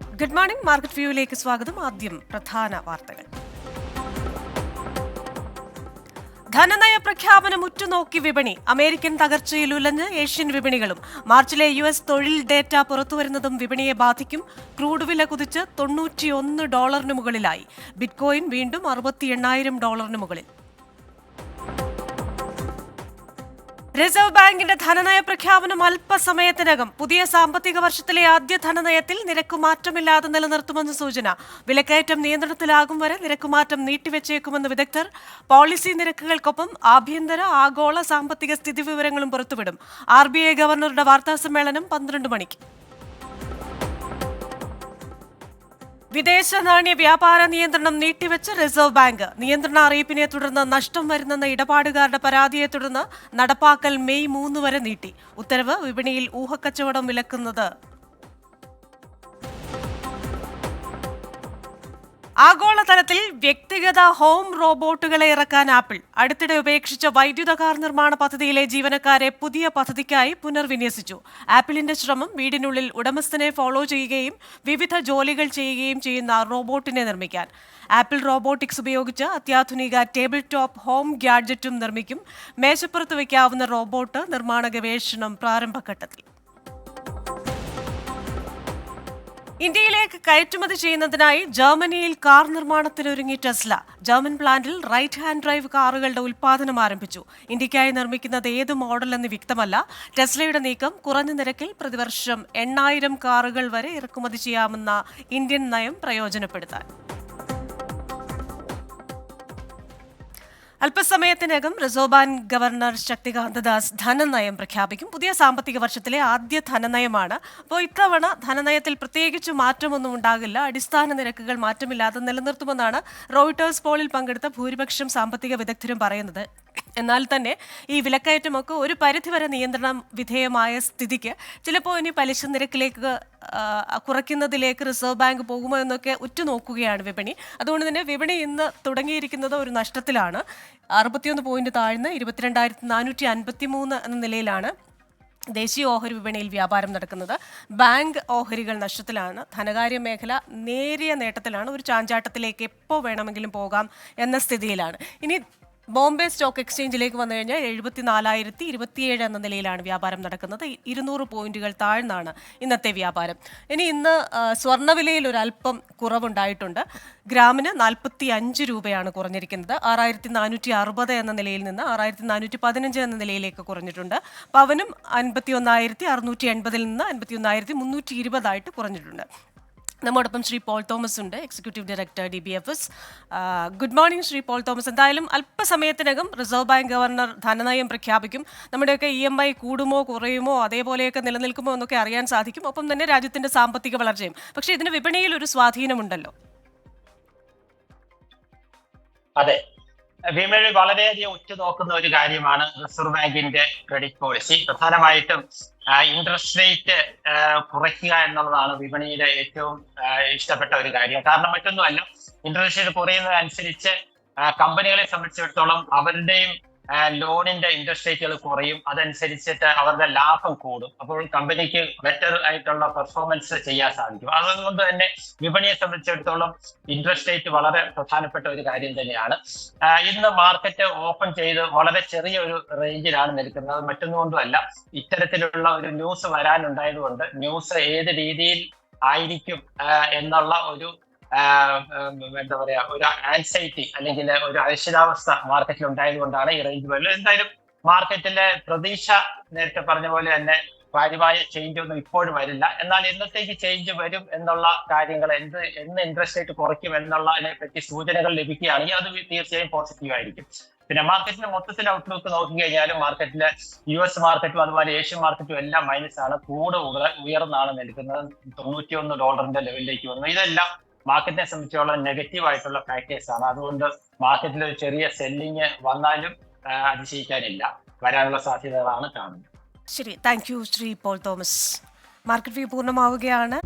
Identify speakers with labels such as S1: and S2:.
S1: Good morning market വ്യൂവിലേക്ക് സ്വാഗതം. ആദ്യം പ്രധാന വാർത്തകൾ. ധനനയ പ്രഖ്യാപനം ഉറ്റുനോക്കി വിപണി. അമേരിക്കൻ തകർച്ചയിൽ ഉലഞ്ഞ് ഏഷ്യൻ വിപണികളും. മാർച്ചിലെ യു എസ് തൊഴിൽ ഡേറ്റ പുറത്തുവരുന്നതും വിപണിയെ ബാധിക്കും. ക്രൂഡ് വില കുതിച്ച് തൊണ്ണൂറ്റിയൊന്ന് ഡോളറിന് മുകളിലായി. ബിറ്റ്കോയിൻ വീണ്ടും അറുപത്തി എണ്ണായിരം ഡോളറിന് മുകളിൽ. റിസർവ് ബാങ്കിന്റെ ധനനയ പ്രഖ്യാപനം അല്പസമയത്തിനകം. പുതിയ സാമ്പത്തിക വർഷത്തിലെ ആദ്യ ധനനയത്തിൽ നിരക്കുമാറ്റമില്ലാതെ നിലനിർത്തുമെന്ന് സൂചന. വിലക്കയറ്റം നിയന്ത്രണത്തിലാകും വരെ നിരക്കുമാറ്റം നീട്ടിവെച്ചേക്കുമെന്ന് വിദഗ്ധർ. പോളിസി നിരക്കുകൾക്കൊപ്പം ആഭ്യന്തര ആഗോള സാമ്പത്തിക സ്ഥിതി വിവരങ്ങളും പുറത്തുവിടും. ആർ ഗവർണറുടെ വാർത്താസമ്മേളനം പന്ത്രണ്ട് മണിക്ക്. വിദേശ നാണ്യ വ്യാപാര നിയന്ത്രണം നീട്ടിവെച്ച് റിസർവ് ബാങ്ക്. നിയന്ത്രണ അറിയിപ്പിനെ തുടർന്ന് നഷ്ടം വരുന്നെന്ന ഇടപാടുകാരുടെ പരാതിയെ തുടർന്ന് നടപ്പാക്കൽ മെയ് മൂന്ന് വരെ നീട്ടി. ഉത്തരവ് വിപണിയിൽ ഊഹക്കച്ചവടം വിലക്കുന്നത്. ആഗോളതലത്തിൽ വ്യക്തിഗത ഹോം റോബോട്ടുകളെ ഇറക്കാൻ ആപ്പിൾ. അടുത്തിടെ ഉപേക്ഷിച്ച വൈദ്യുത കാർ നിർമ്മാണ പദ്ധതിയിലെ ജീവനക്കാരെ പുതിയ പദ്ധതിക്കായി പുനർവിന്യസിച്ചു. ആപ്പിളിന്റെ ശ്രമം വീടിനുള്ളിൽ ഉടമസ്ഥനെ ഫോളോ ചെയ്യുകയും വിവിധ ജോലികൾ ചെയ്യുകയും ചെയ്യുന്ന റോബോട്ടിനെ നിർമ്മിക്കാൻ. ആപ്പിൾ റോബോട്ടിക്സ് ഉപയോഗിച്ച് അത്യാധുനിക ടേബിൾ ടോപ്പ് ഹോം ഗാഡ്ജറ്റും നിർമ്മിക്കും. മേശപ്പുറത്ത് വയ്ക്കാവുന്ന റോബോട്ട് നിർമ്മാണ ഗവേഷണം പ്രാരംഭഘട്ടത്തിൽ. ഇന്ത്യയിലേക്ക് കയറ്റുമതി ചെയ്യുന്നതിനായി ജർമ്മനിയിൽ കാർ നിർമ്മാണത്തിനൊരുങ്ങി ടെസ്ല. ജർമ്മൻ പ്ലാന്റിൽ റൈറ്റ് ഹാൻഡ് ഡ്രൈവ് കാറുകളുടെ ഉൽപ്പാദനം ആരംഭിച്ചു. ഇന്ത്യക്കായി നിർമ്മിക്കുന്നത് ഏത് മോഡൽ എന്ന് വ്യക്തമല്ല. ടെസ്ലയുടെ നീക്കം കുറഞ്ഞ നിരക്കിൽ പ്രതിവർഷം എണ്ണായിരം കാറുകൾ വരെ ഇറക്കുമതി ചെയ്യാമെന്ന ഇന്ത്യൻ നയം പ്രയോജനപ്പെടുത്താൻ. അല്പസമയത്തിനകം reserve bank governor Shaktikanta Das ധനനയം പ്രഖ്യാപിക്കും. പുതിയ സാമ്പത്തിക വർഷത്തിലെ ആദ്യ ധനനയമാണ്. അപ്പോൾ ഇത്തവണ ധനനയത്തിൽ പ്രത്യേകിച്ച് മാറ്റമൊന്നും ഉണ്ടാകില്ല. അടിസ്ഥാന നിരക്കുകൾ മാറ്റമില്ലാതെ നിലനിർത്തുമെന്നാണ് റോയിട്ടേഴ്സ് പോളിൽ പങ്കെടുത്ത ഭൂരിപക്ഷം സാമ്പത്തിക വിദഗ്ധരും പറയുന്നത്. എന്നാൽ തന്നെ ഈ വിലക്കയറ്റമൊക്കെ ഒരു പരിധിവരെ നിയന്ത്രണം വിധേയമായ സ്ഥിതിക്ക് ചിലപ്പോൾ ഇനി പലിശ നിരക്കിലേക്ക് കുറയ്ക്കുന്നതിലേക്ക് റിസർവ് ബാങ്ക് പോകുമോ എന്നൊക്കെ ഉറ്റുനോക്കുകയാണ് വിപണി. അതുകൊണ്ട് തന്നെ വിപണി ഇന്ന് തുടങ്ങിയിരിക്കുന്നത് ഒരു നഷ്ടത്തിലാണ്. അറുപത്തിയൊന്ന് പോയിന്റ് താഴ്ന്ന് ഇരുപത്തിരണ്ടായിരത്തി നാനൂറ്റി അൻപത്തി മൂന്ന് എന്ന നിലയിലാണ് ദേശീയ ഓഹരി വിപണിയിൽ വ്യാപാരം നടക്കുന്നത്. ബാങ്ക് ഓഹരികൾ നഷ്ടത്തിലാണ്. ധനകാര്യ മേഖല നേരിയ നേട്ടത്തിലാണ്. ഒരു ചാഞ്ചാട്ടത്തിലേക്ക് എപ്പോൾ വേണമെങ്കിലും പോകാം എന്ന സ്ഥിതിയിലാണ്. ഇനി ബോംബെ സ്റ്റോക്ക് എക്സ്ചേഞ്ചിലേക്ക് വന്നു കഴിഞ്ഞാൽ എഴുപത്തിനാലായിരത്തി ഇരുപത്തിയേഴ് എന്ന നിലയിലാണ് വ്യാപാരം നടക്കുന്നത്. ഇരുന്നൂറ് പോയിന്റുകൾ താഴ്ന്നാണ് ഇന്നത്തെ വ്യാപാരം. ഇനി ഇന്ന് സ്വർണവിലയിൽ ഒരല്പം കുറവുണ്ടായിട്ടുണ്ട്. ഗ്രാമിന് നാൽപ്പത്തി അഞ്ച് രൂപയാണ് കുറഞ്ഞിരിക്കുന്നത്. ആറായിരത്തി നാനൂറ്റി അറുപത് എന്ന നിലയിൽ നിന്ന് ആറായിരത്തി നാനൂറ്റി പതിനഞ്ച് എന്ന നിലയിലേക്ക് കുറഞ്ഞിട്ടുണ്ട്. പവനും അൻപത്തി ഒന്നായിരത്തി അറുന്നൂറ്റി എൺപതിൽ നിന്ന് അൻപത്തി ഒന്നായിരത്തി മുന്നൂറ്റി ഇരുപതായിട്ട് കുറഞ്ഞിട്ടുണ്ട്. നമ്മോടൊപ്പം ശ്രീ പോൾ തോമസ് ഉണ്ട് executive director D B F S good morning Shri Paul Thomas. എന്തായാലും അല്പസമയത്തിനകം റിസർവ് ബാങ്ക് ഗവർണർ ധനനയം പ്രഖ്യാപിക്കും. നമ്മുടെയൊക്കെ ഇ എം ഐ കൂടുമോ കുറയുമോ അതേപോലെയൊക്കെ നിലനിൽക്കുമോ എന്നൊക്കെ അറിയാൻ സാധിക്കും. ഒപ്പം തന്നെ രാജ്യത്തിന്റെ സാമ്പത്തിക വളർച്ചയും. പക്ഷേ ഇതിന് വിപണിയിൽ ഒരു സ്വാധീനമുണ്ടല്ലോ.
S2: അതെ. വിപണി വളരെയധികം ഉറ്റുനോക്കുന്ന ഒരു കാര്യമാണ് റിസർവ് ബാങ്കിന്റെ ക്രെഡിറ്റ് പോളിസി പ്രധാനമായിട്ടും ഇൻട്രസ്റ്റ് റേറ്റ് കുറയ്ക്കുക എന്നുള്ളതാണ് വിപണിയുടെ ഏറ്റവും ഇഷ്ടപ്പെട്ട ഒരു കാര്യം. കാരണം മറ്റൊന്നുമല്ല ഇൻട്രസ്റ്റ് റേറ്റ് കുറയുന്നതനുസരിച്ച് കമ്പനികളെ സംബന്ധിച്ചിടത്തോളം അവരുടെയും ലോണിന്റെ ഇൻട്രസ്റ്റ് റേറ്റുകൾ കുറയും. അതനുസരിച്ചിട്ട് അവരുടെ ലാഭം കൂടും. അപ്പോൾ കമ്പനിക്ക് ബെറ്റർ ആയിട്ടുള്ള പെർഫോമൻസ് ചെയ്യാൻ സാധിക്കും. അതുകൊണ്ട് തന്നെ വിപണിയെ സംബന്ധിച്ചിടത്തോളം ഇൻട്രസ്റ്റ് റേറ്റ് വളരെ പ്രധാനപ്പെട്ട ഒരു കാര്യം തന്നെയാണ്. ഇന്ന് മാർക്കറ്റ് ഓപ്പൺ ചെയ്ത് വളരെ ചെറിയ ഒരു റേഞ്ചിലാണ് നിൽക്കുന്നത്. മറ്റൊന്നുകൊണ്ടുമല്ല ഇത്തരത്തിലുള്ള ഒരു ന്യൂസ് വരാനുണ്ടായതുകൊണ്ട് ന്യൂസ് ഏത് രീതിയിൽ ആയിരിക്കും എന്നുള്ള ഒരു എന്താ പറയാ ഒരു ആൻസൈറ്റി അല്ലെങ്കിൽ ഒരു അനിശ്ചിതാവസ്ഥ മാർക്കറ്റിൽ ഉണ്ടായത് കൊണ്ടാണ് ഈ റേഞ്ച് വരുന്നത്. എന്തായാലും മാർക്കറ്റിലെ പ്രതീക്ഷ നേരത്തെ പറഞ്ഞ പോലെ തന്നെ കാര്യമായ ചേഞ്ച് ഒന്നും ഇപ്പോഴും വരില്ല. എന്നാൽ എന്നത്തേക്ക് ചേഞ്ച് വരും എന്നുള്ള കാര്യങ്ങൾ എന്ത് എന്ന് ഇൻട്രസ്റ്റ് റേറ്റ് കുറയ്ക്കും എന്നുള്ളതിനെ പറ്റി സൂചനകൾ ലഭിക്കുകയാണെങ്കിൽ അത് തീർച്ചയായും പോസിറ്റീവ് ആയിരിക്കും. പിന്നെ മാർക്കറ്റിന്റെ മൊത്തത്തിൽ ഔട്ട്ലുക്ക് നോക്കി കഴിഞ്ഞാലും മാർക്കറ്റിലെ യു എസ് മാർക്കറ്റും അതുപോലെ ഏഷ്യൻ മാർക്കറ്റും എല്ലാം മൈനസ് ആണ്. കൂടെ ഉയർ- ഉയർന്നാണ് നിൽക്കുന്നത്. തൊണ്ണൂറ്റിയൊന്ന് ഡോളറിന്റെ ലെവലിലേക്ക് വന്നു. ഇതെല്ലാം മാർക്കറ്റിനെ സംബന്ധിച്ചോളം നെഗറ്റീവ് ആയിട്ടുള്ള ഫാക്ടേഴ്സ് ആണ്. അതുകൊണ്ട് മാർക്കറ്റിൽ ഒരു ചെറിയ സെല്ലിങ് വന്നാലും അതിശയിക്കാനില്ല. വരാനുള്ള സാധ്യതകളാണ് കാണുന്നത്.
S1: ശരി. Thank you Shri Paul Thomas. Market view പൂർണമാവുകയാണ്.